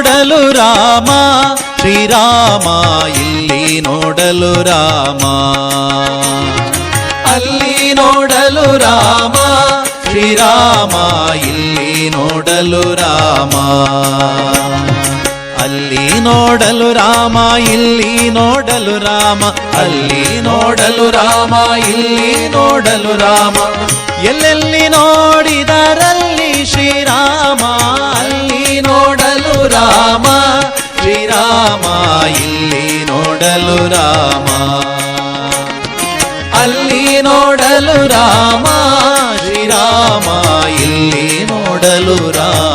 ನೋಡಲು ರಾಮ. ಶ್ರೀರಾಮ, ಇಲ್ಲಿ ನೋಡಲು ರಾಮ. ಅಲ್ಲಿ ನೋಡಲು ರಾಮ. ಶ್ರೀರಾಮ, ಇಲ್ಲಿ ನೋಡಲು ರಾಮ. ಅಲ್ಲಿ ನೋಡಲು ರಾಮ, ಇಲ್ಲಿ ನೋಡಲು ರಾಮ. ಅಲ್ಲಿ ನೋಡಲು ರಾಮ, ಇಲ್ಲಿ ನೋಡಲು ರಾಮ. ಎಲ್ಲೆಲ್ಲಿ ನೋಡಿದರಲ್ಲಿ ಶ್ರೀರಾಮ. ನೋಡಲು ರಾಮ. ಅಲ್ಲಿ ನೋಡಲು ರಾಮ. ಶ್ರೀರಾಮ ಇಲ್ಲಿ ನೋಡಲು ರಾಮ.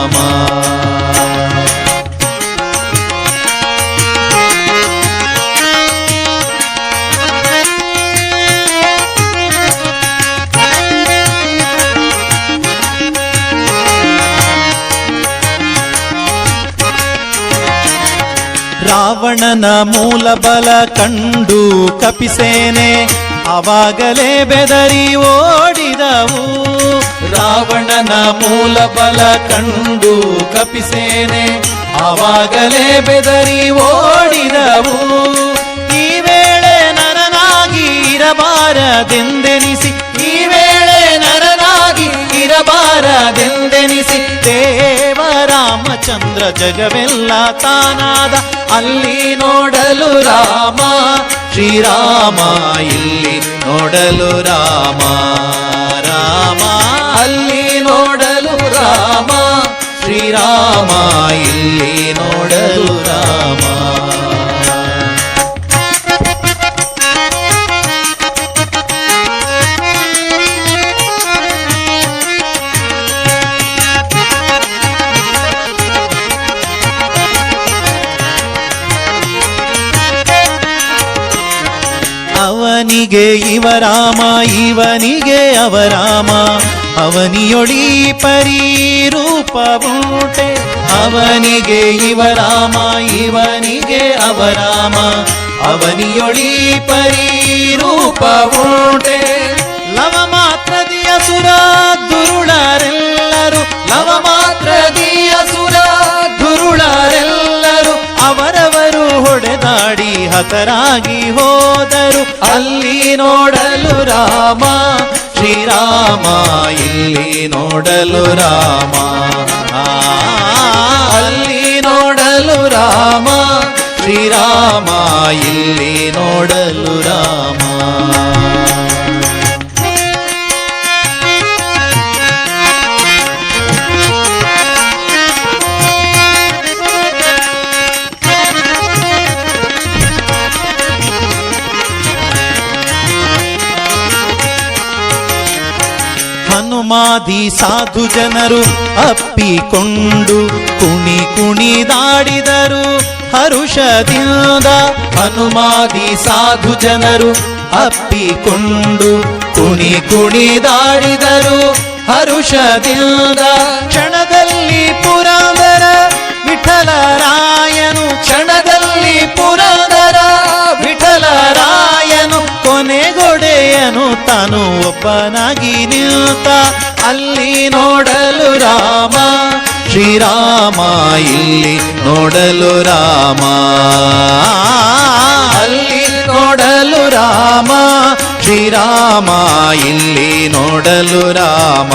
ರಾವಣನ ಮೂಲಬಲ ಕಂಡು ಕಪಿಸೇನೆ. ಅವಾಗಲೇ ಬೆದರಿ ಓಡಿದವು. ರಾವಣನ ಮೂಲಬಲ ಕಂಡು ಕಪಿಸೇನೆ. ಅವಾಗಲೇ ಬೆದರಿ ಓಡಿದವು. ಈ ವೇಳೆ ನರನಾಗಿ ಇರಬಾರದೆಂದೆನಿಸಿ. ಈ ವೇಳೆ ನರನಾಗಿ ಇರಬಾರದೆಂದೆನಿಸಿ. ದೇವರಾಮಚಂದ್ರ ಜಗವೆಲ್ಲ ತಾನಾದ. ಅಲ್ಲಿ ನೋಡಲು ರಾಮ, ಶ್ರೀರಾಮ, ಇಲ್ಲಿ ನೋಡಲು ರಾಮ ರಾಮ. ಅಲ್ಲಿ ನೋಡಲು ರಾಮ, ಶ್ರೀರಾಮ ಅವನಿಗೆ ಇವರಾಮ ಇವನಿಗೆ ಅವರಾಮ ಅವನಿಯೊಳಿ ಪರಿರೂಪವುಂಟೆ. ಅವನಿಗೆ ಇವರಾಮ ಇವನಿಗೆ ಅವರಾಮ ಅವನಿಯೊಳಿ ಪರಿರೂಪವುಂಟೆ. ಲವ ಮಾತ್ರದಿಯ ಸುರ ಹೊಡೆದಾಡಿ ಹತರಾಗಿ ಹೋದರು. ಅಲ್ಲಿ ನೋಡಲು ರಾಮ, ಶ್ರೀರಾಮ, ಇಲ್ಲಿ ನೋಡಲು ರಾಮ. ಅಲ್ಲಿ ನೋಡಲು ರಾಮ, ಶ್ರೀರಾಮ, ಇಲ್ಲಿ ನೋಡಲು ರಾಮ. ಹನುಮಾದಿ ಸಾಧು ಜನರು ಅಪ್ಪಿಕೊಂಡು ಕುಣಿ ಕುಣಿದಾಡಿದರು ಹರುಷದಿಂದ ಹನುಮಾದಿ ಸಾಧು ಜನರು ಅಪ್ಪಿಕೊಂಡು ಕುಣಿ ಕುಣಿದಾಡಿದರು ಹರುಷದಿಂದ ಕ್ಷಣದಲ್ಲಿ ತಾನು ಒಬ್ಬನಾಗಿ ನಿಂತ ಅಲ್ಲಿ ನೋಡಲು ರಾಮ. ಶ್ರೀರಾಮ, ಇಲ್ಲಿ ನೋಡಲು ರಾಮ. ಅಲ್ಲಿ ನೋಡಲು ರಾಮ. ಶ್ರೀರಾಮ, ಇಲ್ಲಿ ನೋಡಲು ರಾಮ.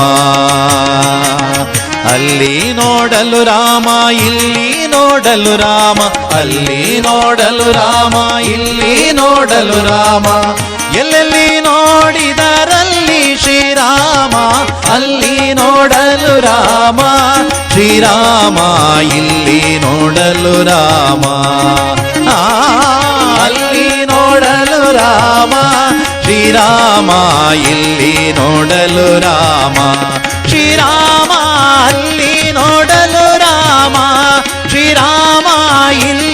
ಅಲ್ಲಿ ನೋಡಲು ರಾಮ, ಇಲ್ಲಿ ನೋಡಲು ರಾಮ. ಅಲ್ಲಿ ನೋಡಲು ರಾಮ, ಇಲ್ಲಿ ನೋಡಲು ರಾಮ. ನೋಡಿದರಲ್ಲಿ ಶ್ರೀರಾಮ ಅಲ್ಲಿ ನೋಡಲು ರಾಮ ಶ್ರೀರಾಮ ಇಲ್ಲಿ ನೋಡಲು ರಾಮ ಅಲ್ಲಿ ನೋಡಲು ರಾಮ ಶ್ರೀರಾಮ ಇಲ್ಲಿ ನೋಡಲು ರಾಮ ಶ್ರೀರಾಮ ಅಲ್ಲಿ ನೋಡಲು ರಾಮ ಶ್ರೀರಾಮ ಇಲ್ಲಿ